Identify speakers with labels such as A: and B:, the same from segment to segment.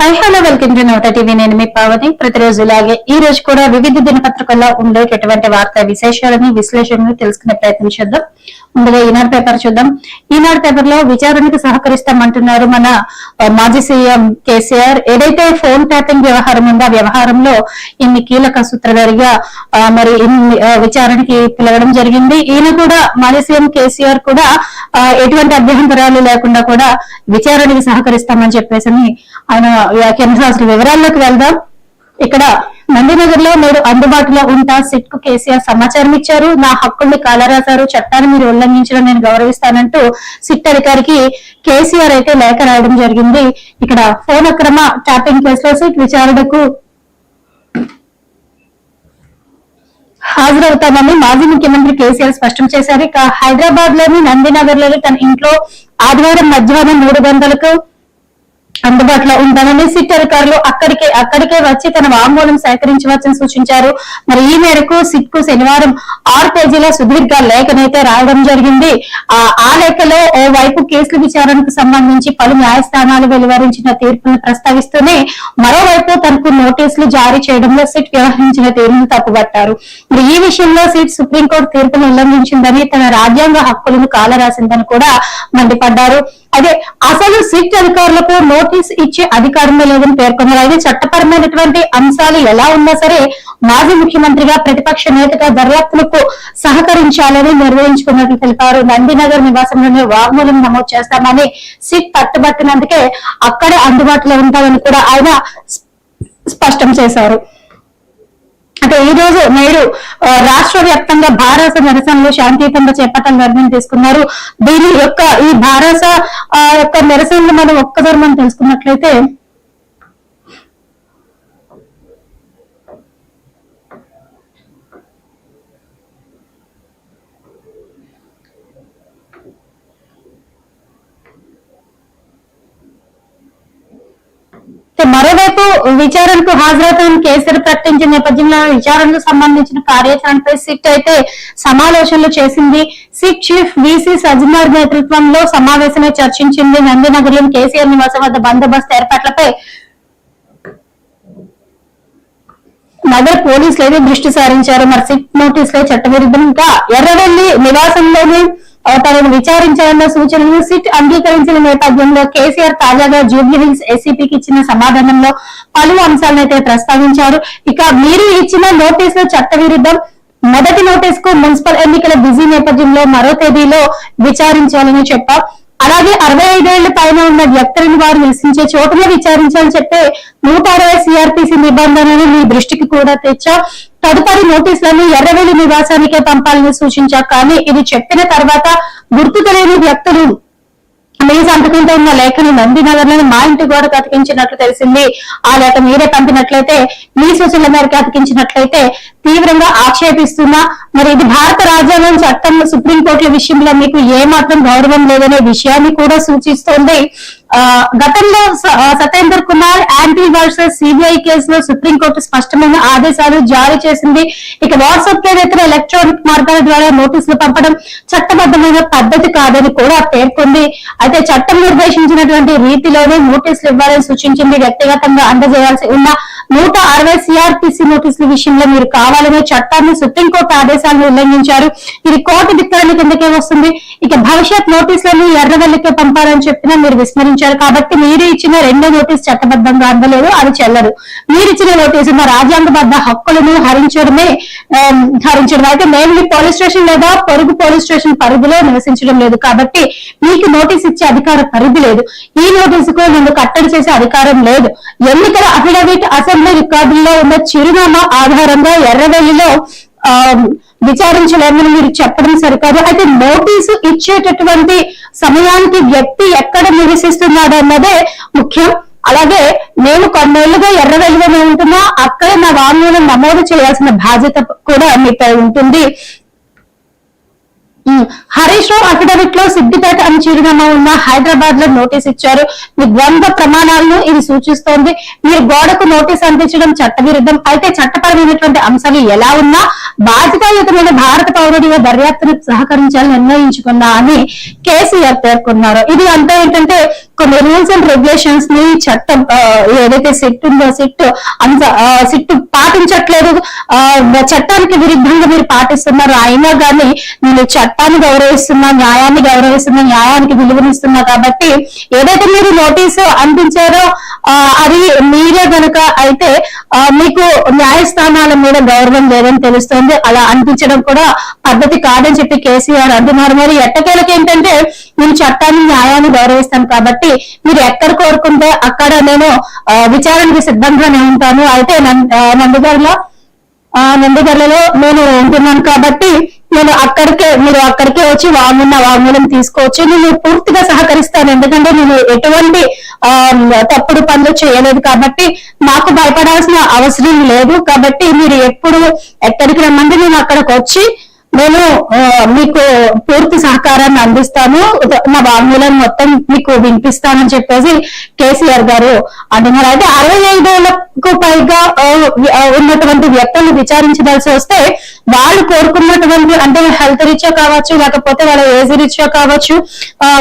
A: Hi hello welcome to Nota TV నేను మీ పావని ప్రతిరోజు ఇలాగే ఈ రోజు కూడా వివిధ దినపత్రికల్లో ఉండేటటువంటి వార్తా విశేషాలని విశ్లేషణలు తెలుసుకునే ప్రయత్నం చేద్దాం. ముందుగా ఈనాడు పేపర్ చూద్దాం. ఈనాడు పేపర్లో విచారణకు సహకరిస్తామంటున్నారు మన మాజీ సీఎం కేసీఆర్. ఏదైతే ఫోన్ ట్యాపింగ్ వ్యవహారం ఉందో ఆ వ్యవహారంలో ఇన్ని కీలక సూత్రధారిగా మరి ఇన్ని విచారణకి పిలవడం జరిగింది. ఈయన కూడా మాజీ సీఎం కేసీఆర్ కూడా ఎటువంటి అభ్యంతరాలు లేకుండా కూడా విచారణకి సహకరిస్తామని చెప్పేసి ఆయన వ్యాఖ్యానించిన అసలు వివరాల్లోకి వెళ్దాం. ఇక్కడ నందినగర్లో మీరు అందుబాటులో ఉంటా సిట్కు కేసీఆర్ సమాచారం ఇచ్చారు. నా హక్కుల్ని కాలరాశారు. చట్టాన్ని మీరు ఉల్లంఘించడం నేను గౌరవిస్తానంటూ సిట్ అధికారికి కేసీఆర్ అయితే లేఖ రాయడం జరిగింది. ఇక్కడ ఫోన్ అక్రమ ట్యాపింగ్ కేసులో సిట్ విచారణకు హాజరవుతామని మాజీ ముఖ్యమంత్రి కేసీఆర్ స్పష్టం చేశారు. ఇక హైదరాబాద్లోని నందినగర్లోని తన ఇంట్లో ఆదివారం మధ్యాహ్నం మూడు గంటలకు అందుబాటులో ఉందనని సిట్ అధికారులు అక్కడికే అక్కడికే వచ్చి తన వాంగ్మూలం సేకరించవచ్చని సూచించారు. మరి ఈ మేరకు సిట్కు శనివారం ఆరు పేజీల సుదీర్ఘ లేఖనైతే రాయడం జరిగింది. ఆ లేఖలో ఓ వైపు కేసుల విచారణకు సంబంధించి పలు న్యాయస్థానాలు వెలువరించిన తీర్పును ప్రస్తావిస్తూనే మరోవైపు తనకు నోటీసులు జారీ చేయడంలో సిట్ వ్యవహరించిన తీరును తప్పుపట్టారు మరి ఈ విషయంలో సిట్ సుప్రీంకోర్టు తీర్పును ఉల్లంఘించిందని తన రాజ్యాంగ హక్కులను కాలరాసిందని కూడా మండిపడ్డారు. అదే అసలు సిట్ అధికారులకు నోటీస్ ఇచ్చే అధికారమే లేదని పేర్కొన్నారు. అయితే చట్టపరమైనటువంటి అంశాలు ఎలా ఉన్నా సరే మాజీ ముఖ్యమంత్రిగా ప్రతిపక్ష నేతగా దర్యాప్తులకు సహకరించాలని నిర్వహించుకున్నట్లు తెలిపారు. నందినగర్ నివాసంలోనే వాగ్మూలం నమోదు చేస్తామని సిట్ పట్టుబట్టినందుకే అక్కడే అందుబాటులో ఉంటామని కూడా ఆయన స్పష్టం చేశారు. అంటే ఈ రోజు నేడు ఆ, రాష్ట్ర వ్యాప్తంగా భారస నిరసనలు శాంతియుతంగా చేపట్టాలని నిర్ణయం తీసుకున్నారు. దీని యొక్క ఈ భారస ఆ, యొక్క నిరసనలు మనం ఒక్కసారి మనం తెలుసుకున్నట్లయితే మరోవైపు విచారణకు హాజరవుతున్న కేసీఆర్ ప్రకటించిన నేపథ్యంలో విచారణకు సంబంధించిన కార్యాచరణపై సిట్ అయితే సమాలోచనలు చేసింది. సిట్ చీఫ్ విసి సజ్జనార్ నేతృత్వంలో సమావేశమే చర్చించింది. నందినగర్లోని కేసీఆర్ నివాసం వద్ద బందోబస్తు ఏర్పాట్లపై నగర పోలీసులు అయితే దృష్టి సారించారు. మరి సిట్ నోటీసులే చట్టవిరుద్ధంగా ఎర్రవెల్లి నివాసంలోనే తనను విచారించాలన్న సూచనలు సిట్ అంగీకరించిన నేపథ్యంలో కేసీఆర్ తాజాగా జూబ్లీహిల్స్ ఎస్సీపీకి ఇచ్చిన సమాధానంలో పలు అంశాలను అయితే ప్రస్తావించారు. ఇక మీరు ఇచ్చిన నోటీసులు చట్టవిరుద్ధం మొదటి నోటీస్కు మున్సిపల్ ఎన్నికల బిజీ నేపథ్యంలో మరో తేదీలో విచారించాలని చెప్పారు. అలాగే అరవై ఐదేళ్ళ పైన ఉన్న వ్యక్తులను వారు నివసించే చోటునే విచారించాలని చెప్పే నూట అరవై సిఆర్పిసి నిబంధనలు మీ దృష్టికి కూడా తెచ్చా తదుపరి నోటీసులను ఎర్రవేలి నివాసానికే పంపాలని సూచించా కానీ ఇది చెప్పిన తర్వాత గుర్తు తెలియని వ్యక్తులు మీ సంతకంతో ఉన్న లేఖను నందినగర్లోని మా ఇంటి గోడకు అతికించినట్లు తెలిసింది. ఆ లేఖ మీరే పంపినట్లయితే మీ సూచనల మేరకు అతికించినట్లయితే తీవ్రంగా ఆక్షేపిస్తున్నా. మరి ఇది భారత రాజ్యాంగం చట్టం సుప్రీంకోర్టుల విషయంలో మీకు ఏమాత్రం గౌరవం లేదనే విషయాన్ని కూడా సూచిస్తోంది. ఆ, గతంలో సతేందర్ కుమార్ యాంటీ వర్సెస్ సిబిఐ కేసులో సుప్రీంకోర్టు స్పష్టమైన ఆదేశాలు జారీ చేసింది. ఇక వాట్సాప్ ఇతర ఎలక్ట్రానిక్ మార్గాల ద్వారా నోటీసులు పంపడం చట్టబద్ధమైన పద్ధతి కాదని కూడా పేర్కొంది. అయితే చట్టం నిర్దేశించినటువంటి రీతిలోనే నోటీసులు ఇవ్వాలని సూచించింది వ్యక్తిగతంగా అందజేయాల్సి ఉన్న నూట అరవై సిఆర్పిసి నోటీసుల విషయంలో మీరు కావాలనే చట్టాన్ని సుప్రీంకోర్టు ఆదేశాలను ఉల్లంఘించారు. ఇది కోర్టు ధిక్కరణ కిందకే వస్తుంది? ఇక భవిష్యత్ నోటీసులను ఎర్రవెల్లికే పంపాలని చెప్పినా మీరు విస్మరించారు కాబట్టి మీరు ఇచ్చిన రెండో నోటీస్ చట్టబద్ధంగా అందలేదు అది చెల్లదు. మీరు ఇచ్చిన నోటీసు మా రాజ్యాంగబద్ధ హక్కులను హరించడమే హరించడం. అయితే మేము పోలీస్ స్టేషన్ లేదా పొరుగు పోలీస్ స్టేషన్ పరిధిలో నివసించడం లేదు కాబట్టి మీకు నోటీస్ ఇచ్చే అధికార పరిధి లేదు. ఈ నోటీసుకు నన్ను కట్టడి చేసే అధికారం లేదు. ఎన్నికల అఫిడవిట్ అసెంబ్లీ రికార్డుల్లో ఉన్న చిరునామా ఆధారంగా ఎర్రవెల్లిలో ఆ, విచారించలేమని మీరు చెప్పడం సరికాదు. అయితే నోటీసు ఇచ్చేటటువంటి సమయానికి వ్యక్తి ఎక్కడ నివసిస్తున్నాడు అన్నదే ముఖ్యం. అలాగే నేను కొన్నేళ్ళుగా ఎర్రవెల్లిలోనే ఉంటున్నా అక్కడ నా వాంగ్మూలం నమోదు చేయాల్సిన బాధ్యత కూడా మీపై ఉంటుంది. హరీష్ రావు అఫిడవిట్లో సిద్దిపేట అని చిరునామా ఉన్న హైదరాబాద్లో నోటీస్ ఇచ్చారు. మీ ద్వంద్వ ప్రమాణాలను ఇది సూచిస్తోంది. మీరు గోడకు నోటీస్ అందించడం చట్టవిరుద్ధం. అయితే చట్టపరమైనటువంటి అంశాలు ఎలా ఉన్నా బాధ్యతాయుతమైన భారత పౌరుడిగా దర్యాప్తును సహకరించాలని నిర్ణయించుకున్నా అని కేసీఆర్ పేర్కొన్నారు. ఇది అంతా ఏంటంటే కొన్ని రూల్స్ అండ్ రెగ్యులేషన్స్ని చట్టం ఏదైతే సిట్ ఉందో సిట్ అంత సిట్ పాటించట్లేదు ఆ, చట్టానికి విరుద్ధంగా మీరు పాటిస్తున్నారు అయినా కానీ నేను చట్టాన్ని గౌరవిస్తున్నా న్యాయాన్ని గౌరవిస్తున్నా న్యాయానికి విలువనిస్తున్నా కాబట్టి ఏదైతే మీరు నోటీసు అందించారో అది మీరే కనుక అయితే మీకు న్యాయస్థానాల మీద గౌరవం లేదని తెలుస్తుంది. అలా అనిపించడం కూడా పద్ధతి కాదని చెప్పి కేసీఆర్ అంటున్నారు. మరి ఎట్టకేలకు ఏంటంటే నేను చట్టాన్ని న్యాయాన్ని గౌరవిస్తాను కాబట్టి మీరు ఎక్కడ కోరుకుంటే అక్కడ నేను ఆ, విచారణకు సిద్ధంగానే ఉంటాను అయితే నందిగర్లో ఆ, నందిగర్లలో నేను ఉంటున్నాను కాబట్టి నేను అక్కడికే మీరు అక్కడికే వచ్చి వామున్న వాంగ్మూలం తీసుకోవచ్చు. నేను పూర్తిగా సహకరిస్తాను. ఎందుకంటే నేను ఎటువంటి ఆ తప్పుడు పనులు చేయలేదు కాబట్టి నాకు భయపడాల్సిన అవసరం లేదు. కాబట్టి మీరు ఎప్పుడు ఎక్కడికి రమ్మంటే నేను అక్కడికి వచ్చి నేను మీకు పూర్తి సహకారాన్ని అందిస్తాను. నా వాంగ్మూలం మొత్తం మీకు వినిపిస్తానని చెప్పేసి కేసీఆర్ గారు అంటున్నారు. అయితే అరవై ఐదేళ్ళకు పైగా ఉన్నటువంటి వ్యక్తులను విచారించవలసి వస్తే వాళ్ళు కోరుకున్నటువంటి అంటే హెల్త్ రీత్యా కావచ్చు లేకపోతే వాళ్ళ ఏజ్ రీత్యా కావచ్చు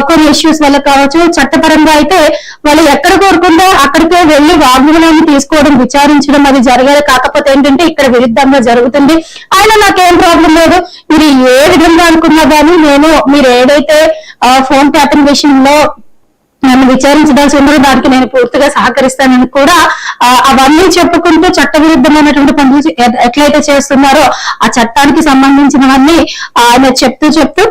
A: కొన్ని ఇష్యూస్ వల్ల కావచ్చు చట్టపరంగా అయితే వాళ్ళు ఎక్కడ కోరుకుందో అక్కడికే వెళ్ళి వాంగ్మూలాన్ని తీసుకోవడం విచారించడం అది జరగాలి. కాకపోతే ఏంటంటే ఇక్కడ విరుద్ధంగా జరుగుతుంది. అయినా నాకేం ప్రాబ్లం లేదు. మీరు ఏ విధంగా అనుకున్నా కానీ నేను మీరు ఏదైతే ఫోన్ ట్యాపింగ్ విషయంలో నన్ను విచారించదాల్సి ఉన్నదో దానికి నేను పూర్తిగా సహకరిస్తానని కూడా అవన్నీ చెప్పుకుంటూ చట్టవిరుద్ధమైనటువంటి పనులు ఎట్లయితే చేస్తున్నారో ఆ చట్టానికి సంబంధించినవన్నీ ఆయన చెప్తూ చెప్తూ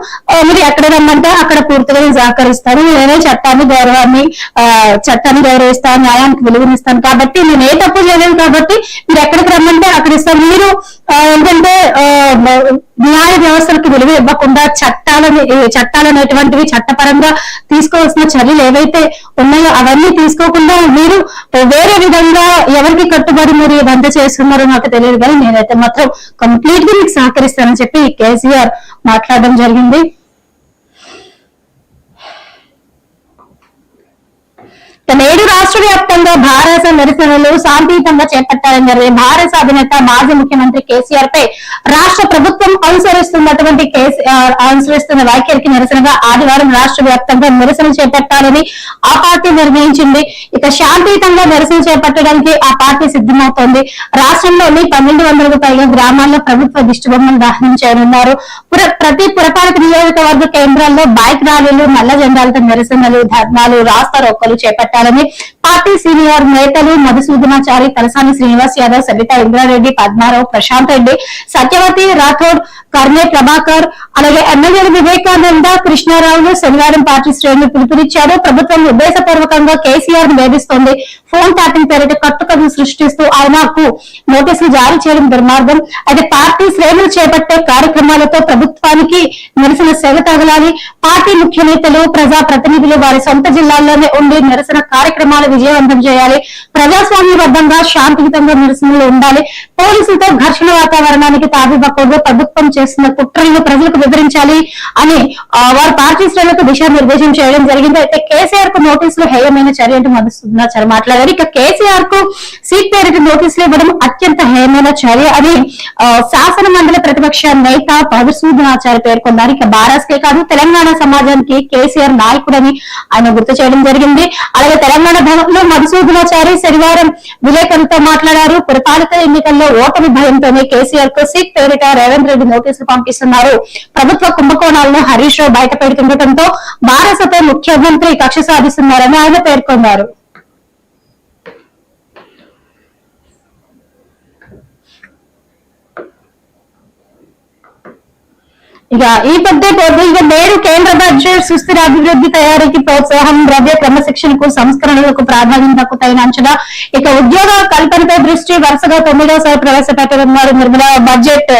A: మీరు ఎక్కడ రమ్మంటే అక్కడ పూర్తిగా నేను సహకరిస్తాను. నేనే చట్టాన్ని గౌరవాన్ని ఆ, చట్టాన్ని గౌరవిస్తాను న్యాయానికి విలువనిస్తాను. కాబట్టి నేను ఏ తప్పు చేయలేదు కాబట్టి మీరు ఎక్కడికి రమ్మంటే అక్కడ ఇస్తాను. మీరు ఎందుకంటే ఆ, న్యాయ వ్యవస్థలకు విలువ ఇవ్వకుండా చట్టాలని చట్టాలు అనేటువంటివి చట్టపరంగా తీసుకోవాల్సిన చర్యలు ఏవైతే ఉన్నాయో అవన్నీ తీసుకోకుండా మీరు వేరే విధంగా ఎవరికి కట్టుబడి మీరు ఇదంతా చేస్తున్నారో నాకు తెలియదు కానీ నేనైతే మాత్రం కంప్లీట్గా మీకు సహకరిస్తానని చెప్పి కేసీఆర్ మాట్లాడడం జరిగింది. నేడు రాష్ట్ర వ్యాప్తంగా భారత నిరసనలు శాంతియుతంగా చేపట్టాలని జరిగింది భారత అధినేత మాజీ ముఖ్యమంత్రి కేసీఆర్ పై రాష్ట్ర ప్రభుత్వం అనుసరిస్తున్నటువంటి అనుసరిస్తున్న వ్యాఖ్యలకి నిరసనగా ఆదివారం రాష్ట్ర వ్యాప్తంగా నిరసన చేపట్టాలని ఆ పార్టీ నిర్ణయించింది. ఇక శాంతియుతంగా నిరసన చేపట్టడానికి ఆ పార్టీ సిద్ధమవుతోంది. రాష్ట్రంలోని పన్నెండు వందలకు పైగా గ్రామాల్లో ప్రభుత్వ దిష్టిబొమ్మను దహనం చేయనున్నారు. ప్రతి పురపాలక నియోజకవర్గ కేంద్రాల్లో బైక్ ర్యాలీలు నల్ల జెండాలతో నిరసనలు ధర్నాలు రాస్తా రోక్కలు చేపట్టాలని పార్టీ సీనియర్ నేతలు మధుసూదనాచారి తలసాని శ్రీనివాస్ యాదవ్ సబితా ఇంద్రారెడ్డి పద్మారావు ప్రశాంత్ రెడ్డి సత్యవతి రాథోడ్ కర్ణే ప్రభాకర్ అలాగే ఎమ్మెల్యేలు వివేకానంద కృష్ణారావులు శనివారం పార్టీ శ్రేణులు పిలుపునిచ్చారు. ప్రభుత్వం ఉద్దేశపూర్వకంగా కేసీఆర్ను వేధిస్తోంది. ఫోన్ ట్యాపింగ్ పేరిట కట్టుకథలు సృష్టిస్తూ ఆయనకు నోటీసులు జారీ చేయడం దుర్మార్గం. అయితే పార్టీ శ్రేణులు చేపట్టే కార్యక్రమాలతో ప్రభుత్వానికి నిరసన సెగ తగలాలి పార్టీ ముఖ్య నేతలు ప్రజా ప్రతినిధులు వారి సొంత జిల్లాల్లోనే ఉండి నిరసన కార్యక్రమాలు విజయవంతం చేయాలి. ప్రజాస్వామ్యబద్ధంగా శాంతియుతంగా నిరసనలు ఉండాలి. పోలీసులతో ఘర్షణ వాతావరణానికి తావివ్వకూడదు. ప్రభుత్వం చేస్తున్న కుట్రలను ప్రజలకు వివరించాలి అని వారు పార్టీ శ్రేణులకు దిశానిర్దేశం చేయడం జరిగింది. అయితే కేసీఆర్కు నోటీసులు హేయమైన చర్య అంటూ మధుసూదనాచారి మాట్లాడారు. ఇక కేసీఆర్కు సీట్ పేరిట నోటీసులు ఇవ్వడం అత్యంత హేయమైన చర్య. అని శాసన మండలి ప్రతిపక్ష నేత మధుసూదనాచారి పేర్కొన్నారు. ఇక బారాస్కే కాదు తెలంగాణ సమాజానికి కేసీఆర్ నాయకుడని ఆయన గుర్తు చేయడం జరిగింది. అలాగే తెలంగాణ భవన్లో మధుసూదనాచారి శనివారం విలేకరులతో మాట్లాడారు. పురపాలిక ఎన్నికల్లో ఓటమి భయంతోనే కేసీఆర్కు సీట్ పేరిట రేవంత్ రెడ్డి నోటీసులు పంపిస్తున్నారు. ప్రభుత్వ కుంభకోణాలను హరీష్ రావు బయట పెడుతుండటంతో బారసపై ముఖ్యమంత్రి కక్ష సాధిస్తున్నారని ఆయన పేర్కొన్నారు. ఇక ఈ పెద్ద ఇక నేడు కేంద్ర బడ్జెట్ సుస్థిర అభివృద్ధి తయారీకి ప్రోత్సాహం ద్రవ్య క్రమశిక్షణకు సంస్కరణలకు ప్రాధాన్యతకు అంచనా ఇక ఉద్యోగ కల్పనపై దృష్టి వరుసగా తొమ్మిదోసారి ప్రవేశపెట్టనున్నారు నిర్మలా బడ్జెట్.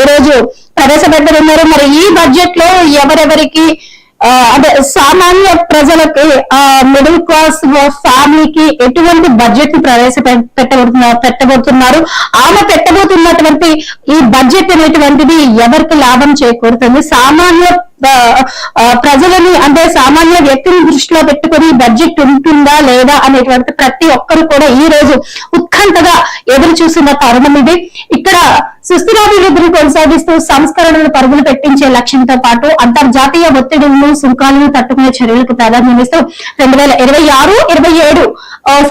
A: ఈ రోజు ప్రవేశపెట్టనున్నారు మరి ఈ బడ్జెట్లో ఎవరెవరికి అదే సామాన్య ప్రజలకి మిడిల్ క్లాస్ ఫ్యామిలీకి ఎటువంటి బడ్జెట్ని ప్రవేశపెట్టబడుతున్నారు పెట్టబోతున్నారు ఆమె పెట్టబోతున్నటువంటి ఈ బడ్జెట్ అనేటువంటిది ఎవరికి లాభం చేకూరుతుంది? సామాన్య ప్రజలని అంటే సామాన్య వ్యక్తిని దృష్టిలో పెట్టుకుని బడ్జెట్ ఉంటుందా లేదా అనేటువంటి ప్రతి ఒక్కరు కూడా ఈ రోజు ఉత్కంఠగా ఎదురు చూసిన తరుణం ఇది. ఇక్కడ సుస్థిరాభివృద్ధిని కొనసాగిస్తూ సంస్కరణలు పరుగులు పెట్టించే లక్ష్యంతో పాటు అంతర్జాతీయ ఒత్తిడులను సుంకాలను తట్టుకునే చర్యలకు ప్రాధాన్యమిస్తూ రెండు వేల ఇరవై ఆరు ఇరవై ఏడు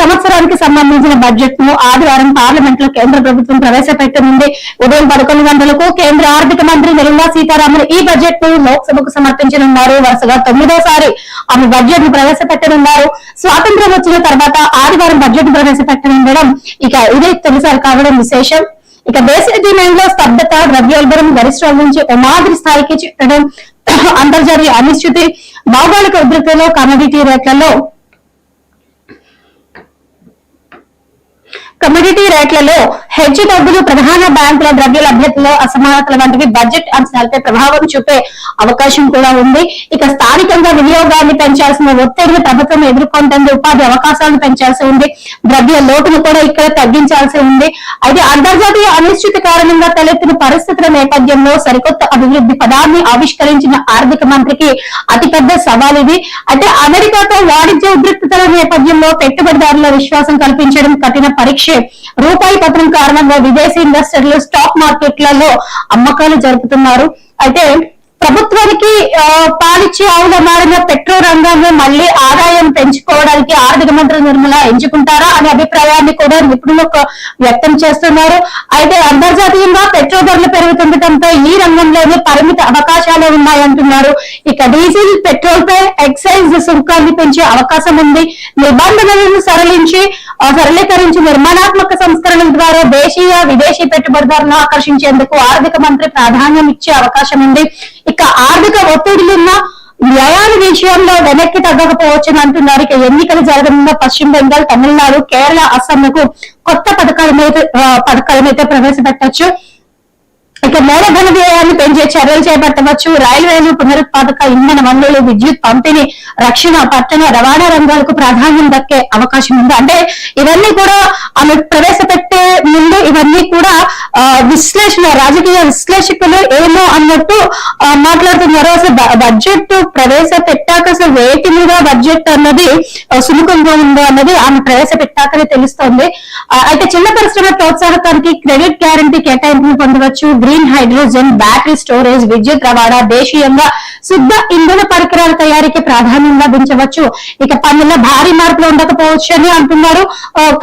A: సంవత్సరానికి సంబంధించిన బడ్జెట్ను ఆదివారం పార్లమెంట్లో కేంద్ర ప్రభుత్వం ప్రవేశపెట్టనుంది ఉదయం పదకొండు గంటలకు కేంద్ర ఆర్థిక మంత్రి నిర్మలా సీతారామన్ ఈ బడ్జెట్ను లోక్సభకు సమర్పించనున్నారు. వరుసగా తొమ్మిదోసారి ఆమె బడ్జెట్ను ప్రవేశపెట్టనున్నారు. స్వాతంత్ర్యం వచ్చిన తర్వాత ఆదివారం బడ్జెట్ను ప్రవేశపెట్టనుండడం ఇక ఇదే తొలిసారి కావడం విశేషం. ఇక దేశ డిమాండ్ స్తబ్దత ద్రవ్యోల్బరం గరిష్టాల నుంచి ఉమాదిరి స్థాయికి చెప్పడం అంతర్జాతీయ అనిశ్చితి భౌగోళిక ఉద్రిక్తలో కమోడిటీ రేట్లలో కమ్యూనిటీ రేట్లలో హెచ్చు తగ్గులు ప్రధాన బ్యాంకుల ద్రవ్య లభ్యతలో అసమానతల వంటివి బడ్జెట్ అంచనాలపై ప్రభావం చూపే అవకాశం కూడా ఉంది. ఇక స్థానికంగా వినియోగాన్ని పెంచాల్సిన ఒత్తిడిని ప్రభుత్వం ఎదుర్కొంటుంది ఉపాధి అవకాశాలను పెంచాల్సి ఉంది. ద్రవ్య లోటును కూడా ఇక్కడ తగ్గించాల్సి ఉంది. అయితే అంతర్జాతీయ అనిశ్చితి కారణంగా తలెత్తిన పరిస్థితుల నేపథ్యంలో సరికొత్త అభివృద్ధి పదాన్ని ఆవిష్కరించిన ఆర్థిక మంత్రికి అతిపెద్ద సవాల్ ఇది. అయితే అమెరికాతో వాణిజ్య ఉద్రిక్తతల నేపథ్యంలో పెట్టుబడిదారుల విశ్వాసం కల్పించడం కఠిన పరీక్ష రూపాయి పత్రం కారణంగా విదేశీ ఇన్వెస్టర్లు స్టాక్ మార్కెట్లలో అమ్మకాలు జరుపుతున్నారు. అయితే ప్రభుత్వానికి పాలిచ్చే ఆవుల మారిన పెట్రో రంగాన్ని మళ్ళీ ఆదాయం పెంచుకోవడానికి ఆర్థిక మంత్రి నిర్మల ఎంచుకుంటారా అనే అభిప్రాయాన్ని కూడా నిపుణులు వ్యక్తం చేస్తున్నారు. అయితే అంతర్జాతీయంగా పెట్రోల్ ధరలు పెరుగుతుండటంతో ఈ రంగంలోనే పరిమిత అవకాశాలు ఉన్నాయంటున్నారు. ఇక డీజిల్ పెట్రోల్ పై ఎక్సైజ్ సుంకాన్ని పెంచే అవకాశం ఉంది. నిబంధనలను సరళించి సరళీకరించి నిర్మాణాత్మక సంస్కరణల ద్వారా దేశీయ విదేశీ పెట్టుబడిదారులను ఆకర్షించేందుకు ఆర్థిక మంత్రి ప్రాధాన్యం ఇచ్చే అవకాశం ఉంది. ఇక ఆర్థిక ఒత్తిడిలున్న వ్యయాల విషయంలో వెనక్కి తగ్గకపోవచ్చని అంటున్నారు. ఇక ఎన్నికలు జరగనున్న పశ్చిమ బెంగాల్ తమిళనాడు కేరళ అస్సాంలకు కొత్త పథకాలమైతే పథకాలను పథకాలమైతే ప్రవేశపెట్టొచ్చు. ఇక మూలధన వ్యయాన్ని పెంచే చర్యలు చేపట్టవచ్చు. రైల్వేలు పునరుత్పాదక ఇంధన వనరులు విద్యుత్ పంపిణీ రక్షణ పట్టణ రవాణా రంగాలకు ప్రాధాన్యం దక్కే అవకాశం ఉంది. అంటే ఇవన్నీ కూడా ఆమె ప్రవేశపెట్టే ముందు ఇవన్నీ కూడా విశ్లేషణ రాజకీయ విశ్లేషకులు ఏమో అన్నట్టు మాట్లాడుతున్నారు. అసలు బడ్జెట్ ప్రవేశపెట్టాక అసలు వేటి మీద బడ్జెట్ అన్నది సుముఖంగా ఉందో అన్నది ఆమె ప్రవేశపెట్టాకనే తెలుస్తోంది. అయితే చిన్న పరిశ్రమ ప్రోత్సాహకానికి క్రెడిట్ గ్యారంటీ కేటాయింపులు పొందవచ్చు. గ్రీన్ హైడ్రోజన్ బ్యాటరీ స్టోరేజ్ విద్యుత్ రవాణా దేశీయంగా శుద్ధ ఇంధన పరికరాల తయారీకి ప్రాధాన్యం లభించవచ్చు. ఇక పన్నుల భారీ మార్పులు ఉండకపోవచ్చు అని అంటున్నారు.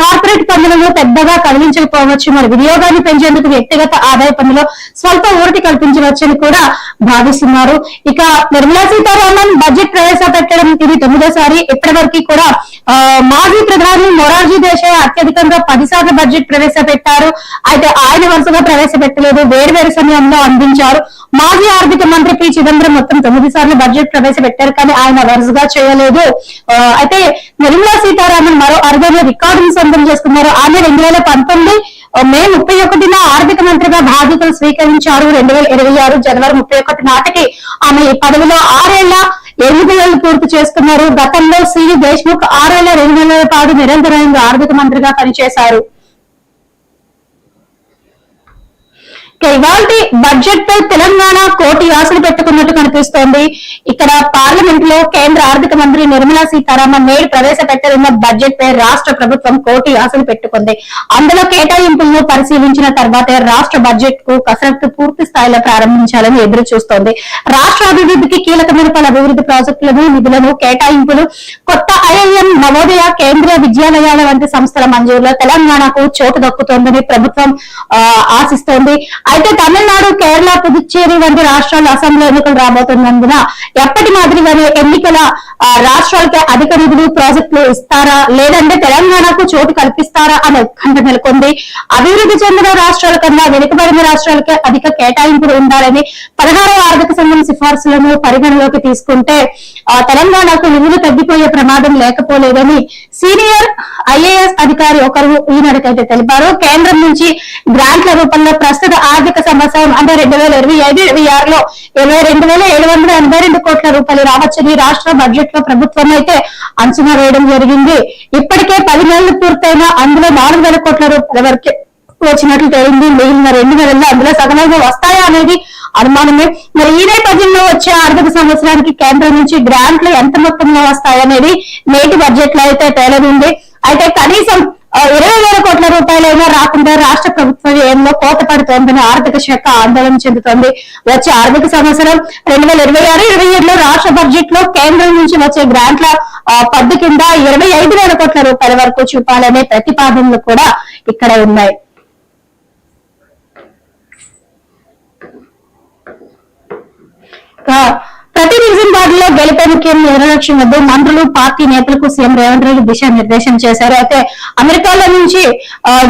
A: కార్పొరేట్ పన్నులను పెద్దగా కదిలించకపోవచ్చు. మరి వినియోగాన్ని పెంచేందుకు వ్యక్తిగత ఆదాయ పన్నులో స్వల్ప ఊరటి కల్పించవచ్చని కూడా భావిస్తున్నారు. ఇక నిర్మలా సీతారామన్ బడ్జెట్ ప్రవేశపెట్టడం ఇది తొమ్మిదోసారి. ఇప్పటివరకు కూడా మాజీ ప్రధాని మొరార్జీ దేశాయ్ అత్యధికంగా పది సార్లు బడ్జెట్ ప్రవేశపెట్టారు. అయితే ఆయన వరుసగా ప్రవేశపెట్టలేదు. వేరు వేరు సమయంలో అందించారు. మాజీ ఆర్థిక మంత్రి పి. చిదంబరం మొత్తం తొమ్మిది సార్లు బడ్జెట్ ప్రవేశపెట్టారు కానీ ఆయన వరుసగా చేయలేదు. అయితే నిర్మలా సీతారామన్ మరో అరుదైన రికార్డును సొంతం చేసుకున్నారు. ఆమె రెండు వేల పంతొమ్మిది మే ముప్పై ఒకటిన ఆర్థిక మంత్రిగా బాధ్యతలు స్వీకరించారు. రెండు వేల ఇరవై ఆరు జనవరి ముప్పై ఒకటి నాటికి ఆమె ఈ పదవిలో ఆరేళ్ళ ఎనిమిదేళ్ళు పూర్తి చేసుకున్నారు గతంలో సి. దేశ్ముఖ్ ఆరేళ్ళ రెండు నెలల పాటు నిరంతరంగా ఆర్థిక మంత్రిగా పనిచేశారు. ఇవాళ బడ్జెట్ పై తెలంగాణ కోటి ఆశలు పెట్టుకున్నట్టు కనిపిస్తోంది. ఇక్కడ పార్లమెంట్లో కేంద్ర ఆర్థిక మంత్రి నిర్మలా సీతారామన్ నేడు ప్రవేశపెట్టనున్న బడ్జెట్ పై రాష్ట్ర ప్రభుత్వం కోటి ఆశలు పెట్టుకుంది. అందులో కేటాయింపులను పరిశీలించిన తర్వాతే రాష్ట్ర బడ్జెట్కు కసరత్తు పూర్తి స్థాయిలో ప్రారంభించాలని ఎదురు చూస్తోంది. రాష్ట్ర అభివృద్ధికి కీలకమైన పలు అభివృద్ధి ప్రాజెక్టులను నిధులను కేటాయింపులు కొత్త ఐఐఎం నవోదయ కేంద్రీయ విద్యాలయాల వంటి సంస్థల మంజూరులో తెలంగాణకు చోటు దక్కుతోందని ప్రభుత్వం ఆశిస్తోంది. అయితే తమిళనాడు కేరళ పుదుచ్చేరి వంటి రాష్ట్రాలు అసెంబ్లీ ఎన్నికలు రాబోతున్నందున ఎప్పటి మాదిరిగానే ఎన్నికల రాష్ట్రాలకే రాష్ట్రాలకి అధిక నిధులు ప్రాజెక్టులు ఇస్తారా? లేదంటే తెలంగాణకు చోటు కల్పిస్తారా అనే ఉత్కంఠ నెలకొంది. అభివృద్ధి చెందిన రాష్ట్రాల కన్నా వెనుకబడిన రాష్ట్రాలకే అధిక కేటాయింపులు ఉండాలని పదహారవ ఆర్థిక సంఘం సిఫార్సులను పరిగణలోకి తీసుకుంటే ఆ తెలంగాణకు నిధులు తగ్గిపోయే ప్రమాదం లేకపోలేదని సీనియర్ ఐఏఎస్ అధికారి ఒకరు ఈనాడుకైతే తెలిపారు. కేంద్రం నుంచి గ్రాంట్ల రూపంలో ప్రస్తుత ఆర్థిక సంవత్సరం అంటే రెండు వేల ఇరవై ఐదు ఇరవై ఆరులో ఇరవై రెండు వేల ఏడు వందల ఎనభై రెండు కోట్ల రూపాయలు రావచ్చని రాష్ట్ర బడ్జెట్లో ప్రభుత్వం అయితే అంచనా వేయడం జరిగింది. ఇప్పటికే పది నెలలు పూర్తయిన అందులో నాలుగు వేల కోట్ల రూపాయల వరకే వచ్చినట్లు తేలింది. మిగిలిన రెండు నెలల్లో అందులో సగనంగా వస్తాయా అనేది అనుమానమే. మరి ఈ నేపథ్యంలో వచ్చే ఆర్థిక సంవత్సరానికి కేంద్రం నుంచి గ్రాంట్లు ఎంత మొత్తంలో వస్తాయనేది నేటి బడ్జెట్లో అయితే తేలనుంది. అయితే కనీసం ఇరవై వేల కోట్ల రూపాయలైనా రాకుండా రాష్ట్ర ప్రభుత్వం వ్యయంలో కోత పడుతోందని ఆర్థిక శాఖ ఆందోళన చెందుతోంది. వచ్చే ఆర్థిక సంవత్సరం రెండు వేల ఇరవై ఆరు ఇరవై ఏడులో రాష్ట్ర బడ్జెట్లో కేంద్రం నుంచి వచ్చే గ్రాంట్ల పద్దు కింద ఇరవై ఐదు వేల కోట్ల రూపాయల వరకు చూపాలనే ప్రతిపాదనలు కూడా ఇక్కడ ఉన్నాయి. ఇంకా ప్రతి నిజామాబాద్లో గెలిపే ముఖ్యం నిర్లక్ష్యం వద్దు. మంత్రులు పార్టీ నేతలకు సీఎం రేవంత్ రెడ్డి దిశానిర్దేశం చేశారు. అయితే అమెరికాలో నుంచి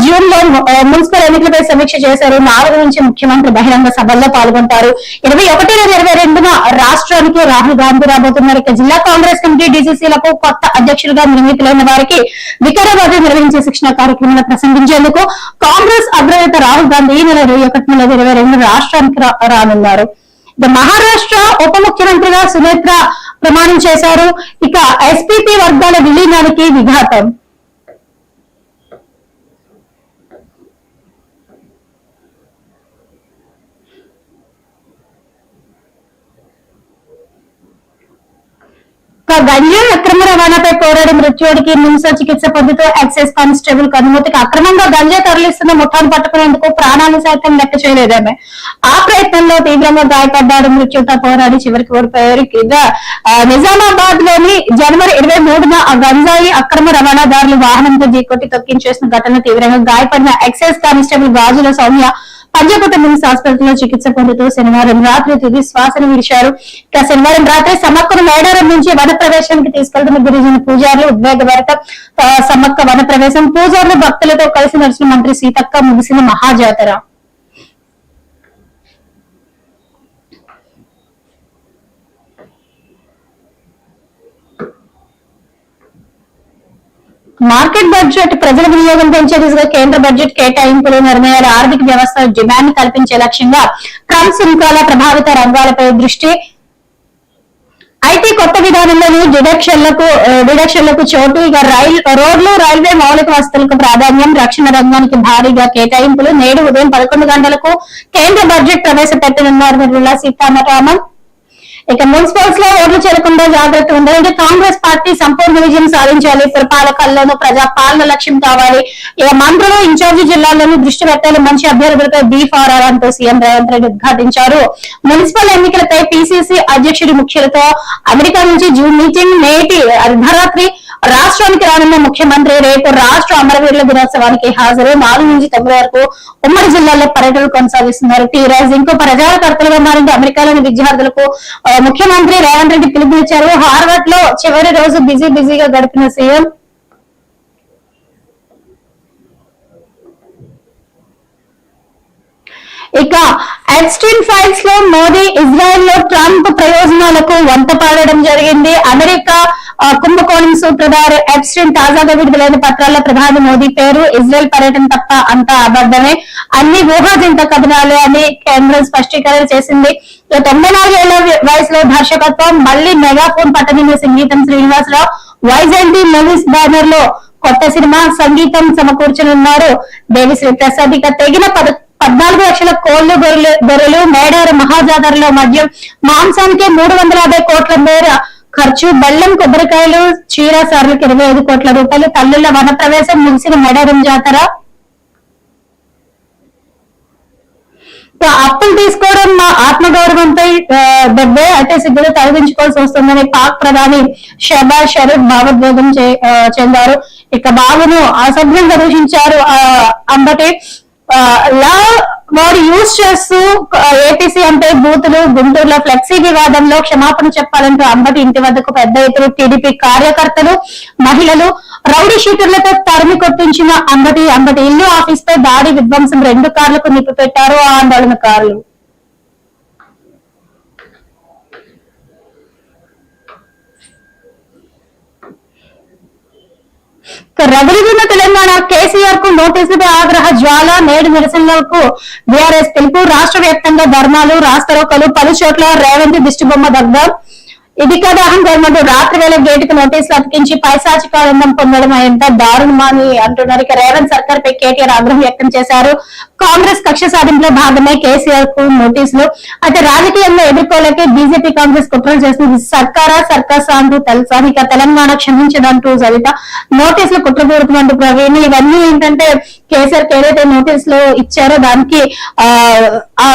A: జూన్లో మున్సిపల్ ఎన్నికలపై సమీక్ష చేశారు. నాలుగు నుంచి ముఖ్యమంత్రి బహిరంగ సభల్లో పాల్గొంటారు. ఇరవై ఒకటి ఇరవై రెండున రాష్ట్రానికి రాహుల్ గాంధీ రాబోతున్నారు. ఇక జిల్లా కాంగ్రెస్ కమిటీ డీసీసీలకు కొత్త అధ్యక్షులుగా నియమితులైన వారికి వికారాబాద్లో నిర్వహించే శిక్షణ కార్యక్రమంలో ప్రసంగించేందుకు కాంగ్రెస్ అగ్రనేత రాహుల్ గాంధీ ఈ నెల ఇరవై ఒకటి నెల ఇరవై రెండు రాష్ట్రానికి రానున్నారు. మహారాష్ట్ర ఉప ముఖ్యమంత్రిగా సునేత్ర ప్రమాణం చేశారు ఇక ఎస్పీపీ వర్గాల విలీనానికి విఘాతం ఇక గంజాయి అక్రమ రవాణాపై పోరాడి మృత్యుడికి నిమిష చికిత్స పొందుతూ ఎక్సైజ్ కానిస్టేబుల్ కనుమతికి అక్రమంగా గంజా తరలిస్తున్న ముఠాను పట్టుకునేందుకు ప్రాణాలు సైతం లెక్క చేయలేదామె ఆ ప్రయత్నంలో తీవ్రంగా గాయపడ్డాడు మృత్యుతో పోరాడి చివరికి ఓడిపోయారు ఇక నిజామాబాద్లోని జనవరి ఇరవై మూడున ఆ గంజాయి అక్రమ రవాణాదారులు వాహనంతో ఢీకొట్టి తొక్కించేసిన ఘటన తీవ్రంగా గాయపడిన excise constable Gajula Soumya Panjagutta NIMS ఆసుపత్రిలో చికిత్స పొందుతూ శనివారం రాత్రి తుది శ్వాసను విడిచారు. ఇక శనివారం రాత్రి సమ్మక్కను మేడారం నుంచి వన ప్రవేశానికి తీసుకెళ్తున్న గిరిజన పూజారులు ఉద్వేగభరిత ఆ, సమ్మక్క వన ప్రవేశం పూజారులు భక్తులతో కలిసి నడిచిన మంత్రి సీతక్క ముగిసిన మహాజాతర. మార్కెట్ బడ్జెట్ ప్రజల వినియోగం పెంచే దిశగా కేంద్ర బడ్జెట్ కేటాయింపులు నిర్ణయాలు ఆర్థిక వ్యవస్థ డిమాండ్ కల్పించే లక్ష్యంగా ట్రంప్ సుంకాల ప్రభావిత రంగాలపై దృష్టి. అయితే కొత్త విధానంలోని డిడక్షన్లకు డిడక్షన్లకు చోటు ఇక రైల్ రోడ్లు రైల్వే మౌలిక వసతులకు ప్రాధాన్యం రక్షణ రంగానికి భారీగా కేటాయింపులు. నేడు ఉదయం పదకొండు గంటలకు కేంద్ర బడ్జెట్ ప్రవేశపెట్టనున్నారు నిర్మలా సీతారామన్. ఇక మున్సిపల్స్లో ఓట్లు చేరకుండా జాగ్రత్త ఉండాలంటే కాంగ్రెస్ పార్టీ సంపూర్ణ విజయం సాధించాలి. పురపాలకల్లోనూ ప్రజా పాలన లక్ష్యం కావాలి. ఇక మంత్రులు ఇన్ఛార్జి జిల్లాల్లోనూ దృష్టి పెట్టాలి. మంచి అభ్యర్థులపై బీ ఫారార్ అంటూ సీఎం రేవంత్ రెడ్డి ఉద్ఘాటించారు. మున్సిపల్ ఎన్నికలపై పిసిసి అధ్యక్షుడి ముఖ్యులతో అమెరికా నుంచి జూన్ మీటింగ్ నేటి అర్ధరాత్రి రాష్ట్రానికి రానున్న ముఖ్యమంత్రి రేపు రాష్ట్ర అమరవీరుల దినోత్సవానికి హాజరు. నాలుగు నుంచి తొమ్మిది వరకు ఉమ్మడి జిల్లాలో పర్యటనలు కొనసాగిస్తున్నారు. టీరాజ్ ఇంకో ప్రజాకర్తలుగా మారింది. అమెరికాలోని విద్యార్థులకు ముఖ్యమంత్రి రేవంత్ రెడ్డి పిలుపునిచ్చారు. హార్వర్డ్లో చివరి రోజు బిజీ బిజీగా గడిపిన సీఎం ఇక ఎప్స్టీన్ ఫైల్స్లో మోదీ ఇజ్రాయెల్లో ట్రంప్ ప్రయోజనాలకు వంత పాడడం జరిగింది. అమెరికా కుంభకోణం సూత్రధారి ఎప్స్టీన్ తాజాగా విడుదలైన పత్రాల్లో ప్రధాని మోదీ పేరు ఇజ్రాయెల్ పర్యటన తప్ప అంతా అబద్ధమే. అన్ని ఊహాజనిత కథనాలే అని కేంద్రం స్పష్టీకరణ చేసింది. తొంభై తొంభై నాలుగేళ్ళ వయసులో దర్శకత్వం మళ్ళీ మెగాఫోన్ పట్టణంలో సంగీతం శ్రీనివాసరావు వైజయంతి మూవీస్ బ్యానర్లో కొత్త సినిమా సంగీతం సమకూర్చనున్నారు. దేవిశ్రీ ప్రసాద్ ఇక తెగిన పద పద్నాలుగు లక్షల కోళ్ళు గొర్రెలు గొర్రెలు మేడారు మహాజాతరలో మద్యం మాంసానికి మూడు వందల యాభై కోట్ల మేర ఖర్చు బెల్లం కొబ్బరికాయలు చీర సార్లకు ఇరవై ఐదు కోట్ల రూపాయలు తల్లుల వన ప్రవేశం ముగిసిన మేడారం జాతర. అప్పులు తీసుకోవడం మా ఆత్మగౌరవంపై దెబ్బే అయితే సిగ్గులు తొలగించుకోవాల్సి వస్తుందని పాక్ ప్రధాని షబా షరీఫ్ భావోద్వేగం చే- చెందారు. ఇక బాబును అసభ్యంగా దూషించారు అంబటి. లా వాడు యూజ్ చేస్తూ ఏపీసీ అంటే బూతులు గుంటూరులో ఫ్లెక్సీ వివాదంలో క్షమాపణ చెప్పాలంటూ అంబటి ఇంటి వద్దకు పెద్ద ఎత్తున టీడీపీ కార్యకర్తలు మహిళలు రౌడీ షీటర్లతో తరిమి కొట్టించిన అంబటి అంబటి ఇల్లు ఆఫీస్ పై దాడి విధ్వంసం రెండు కార్లకు నిప్పు పెట్టారు ఆందోళనకారులు. రగులుగున్న తెలంగాణ కేసీఆర్కు నోటీసులపై ఆగ్రహ జ్వాల నేడు నిరసనలకు బీఆర్ఎస్ పిలుపు రాష్ట్ర వ్యాప్తంగా ధర్నాలు రాస్తారోకలు పలు చోట్ల రేవంత్ దిష్టిబొమ్మ దగ్గర ఇది కదా అహంకారం రాత్రి వేళ గేటుకు నోటీసులు అతికించి పైశాచికానందం పొందడం ఎంత దారుణమని అంటున్నారు. ఇక రేవంత్ సర్కార్ పై కేటీఆర్ ఆగ్రహం వ్యక్తం చేశారు. కాంగ్రెస్ కక్ష సాధింపులో భాగమే కేసీఆర్కు నోటీసులు అయితే రాజకీయంలో ఎదుర్కోలేకే బీజేపీ కాంగ్రెస్ కుట్రలు చేస్తుంది. సర్కారా సర్కార్ అంటూ ఇక తెలంగాణ క్షమించదంటూ సవిత నోటీసులు కుట్రపూరుతున్నట్టు ప్రవీణ్. ఇవన్నీ ఏంటంటే కేసీఆర్ ఏదైతే నోటీసులు ఇచ్చారో దానికి ఆ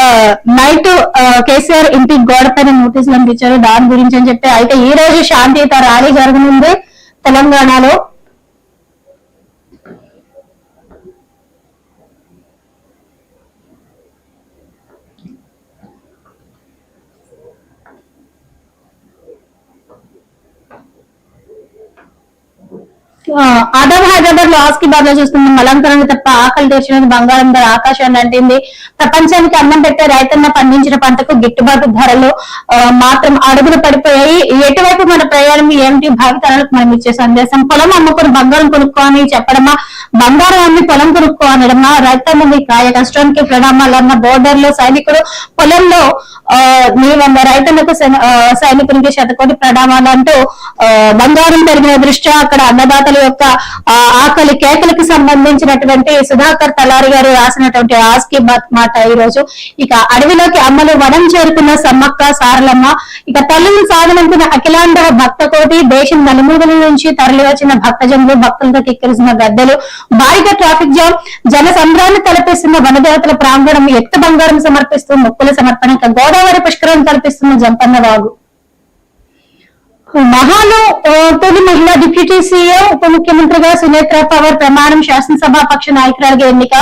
A: నైట్ కేసీఆర్ ఇంటి గోడ పైన నోటీసులు అందించారు. దాని గురించి అని చెప్పి అయితే ఈ రోజు శాంతియుత ర్యాలీ జరగనుంది తెలంగాణలో. ఆదమ్ హైదరాబాద్లో ఆస్కి బాగా చూస్తుంది. మలంకరణ తప్ప ఆకలి తెచ్చినది బంగారం ధర ఆకాశాన్ని అంటింది. ప్రపంచానికి అన్నం పెట్టే రైతన్న పండించిన పంటకు గిట్టుబాటు ధరలు మాత్రం అడుగులు పడిపోయాయి. ఎటువైపు మన ప్రయాణం ఏమిటి భావితరాలకు మనం ఇచ్చే సందేశం? పొలం అమ్ముకుని బంగారం కొనుక్కో అని చెప్పడమా? బంగారం అమ్మి పొలం కొనుక్కో అనడమా రైతన్నది కాయ కష్టానికి ప్రణామాలన్న బోర్డర్లో సైనికుడు పొలంలో నీవన్న రైతన్నకు సైనికునికి శతకోటి ప్రణామాలు అంటూ బంగారం పెరిగిన దృష్ట్యా అక్కడ అన్నదాతలు యొక్క ఆకలి కేకలకు సంబంధించినటువంటి సుధాకర్ తలారి గారు రాసినటువంటి ఆస్కి మాట ఈ రోజు ఇక అడవిలోకి అమ్మలు వనం చేరుకున్న సమ్మక్క సారలమ్మ ఇక తల్లిని సాగనంపిన అఖిలాండ భక్త కోటి దేశం నలుమూలల నుంచి తరలి వచ్చిన భక్తజనులు భక్తులతో కిక్కిరిసిన గద్దెలు భారీగా ట్రాఫిక్ జామ్ జన సంద్రాన్ని తలపిస్తున్న వనదేవతల ప్రాంగణం ఎత్తు బంగారం సమర్పిస్తూ మొక్కుల సమర్పణ ఇక గోదావరి పుష్కరం తలపిస్తున్న జంపన్న వాగు మహాను తొలి మహిళా డిప్యూటీ సీఎం ఉప ముఖ్యమంత్రిగా సునేత్ర పవార్ ప్రమాణం శాసనసభ పక్ష నాయకురాలుగా ఎన్నిక.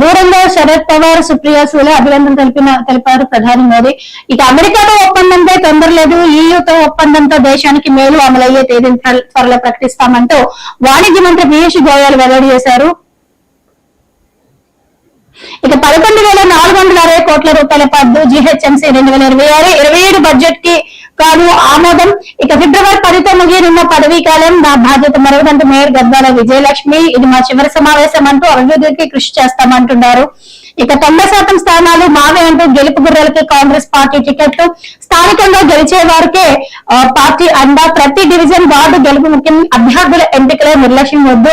A: దూరంగా శరద్ పవార్ సుప్రియా సూలే అభినందన తెలిపిన తెలిపారు ప్రధాని మోదీ. ఇక అమెరికాతో ఒప్పందంపై తొందరలేదు ఈయూతో ఒప్పందంతో దేశానికి మేలు అమలయ్యే తేదీని త్వరలో ప్రకటిస్తామంటూ వాణిజ్య మంత్రి పీయూష్ గోయల్ వెల్లడి చేశారు. ఇక పదకొండు వేల నాలుగు వందల అరవై కోట్ల రూపాయల పద్దు జిహెచ్ఎంసీ రెండు వేల ఇరవై ఆరు ఇరవై ఏడు బడ్జెట్కి కాను ఆమోదం. ఇక ఫిబ్రవరి పదితో ముగియనున్న పదవీ కాలం నా బాధ్యత మరొకదంటూ మేయర్ గద్వాల విజయలక్ష్మి ఇది మా చివరి సమావేశం అంటూ అభివృద్ధికి కృషి చేస్తామంటున్నారు. ఇక తొంభై శాతం స్థానాలు మావే అంటూ గెలుపు గుర్రలకి కాంగ్రెస్ పార్టీ టికెట్లు. స్థానికంగా గెలిచే వారికే పార్టీ అండా ప్రతి డివిజన్ వార్డు గెలుపు ముఖ్యం అభ్యర్థుల ఎంపికలే నిర్లక్ష్యం వద్దు.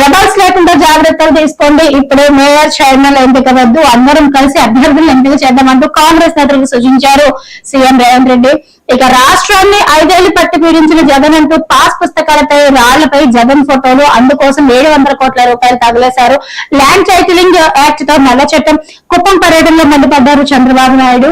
A: రెబల్స్ లేకుండా జాగ్రత్తలు తీసుకోండి. ఇప్పుడే మేయర్ చైర్మన్ ఎంపిక వద్దు. అందరం కలిసి అభ్యర్థులను ఎంపిక చేద్దామంటూ కాంగ్రెస్ నేతలకు సూచించారు సీఎం రేవంత్ రెడ్డి. ఇక రాష్ట్రాన్ని ఐదేళ్ళు పట్టి పీడించిన జగన్ అంటూ పాస్ పుస్తకాలపై రాళ్ళపై జగన్ ఫోటోలు. అందుకోసం ఏడు వందల కోట్ల రూపాయలు తగిలేశారు. ల్యాండ్ టైటిలింగ్ యాక్ట్తో నల్ల చట్టం కుప్పం పర్యటనలో మండిపడ్డారు చంద్రబాబు నాయుడు.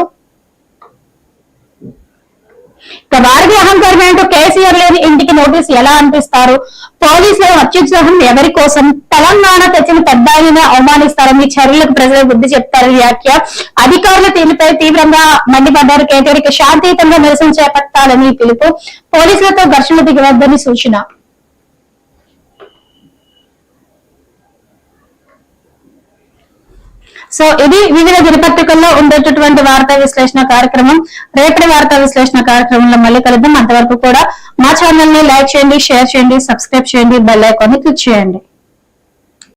A: వారికి అహంకారం ఏంటో కేసీఆర్ లేని ఇంటికి నోటీస్ ఎలా అనిపిస్తారు పోలీసుల అత్యుత్సాహం ఎవరి కోసం? తెలంగాణ తెచ్చిన పెద్ద అవమానిస్తారని చర్యలకు ప్రజలకు బుద్ధి చెప్తారు వ్యాఖ్య. అధికారుల తీరుపై తీవ్రంగా మండిపడ్డారు కేటీఆర్ శాంతియుతంగా నిరసన చేపట్టాలని పిలుపు. పోలీసులతో ఘర్షణ దిగవద్దని సూచన. సో ఇది వివిధ దినపత్రికల్లో ఉండేటటువంటి వార్తా విశ్లేషణ కార్యక్రమం. రేపటి వార్తా విశ్లేషణ కార్యక్రమంలో మళ్ళీ కలుద్దాం. అంతవరకు కూడా మా ఛానల్ని లైక్ చేయండి షేర్ చేయండి సబ్స్క్రైబ్ చేయండి బెల్ ఐకాన్ క్లిక్ చేయండి.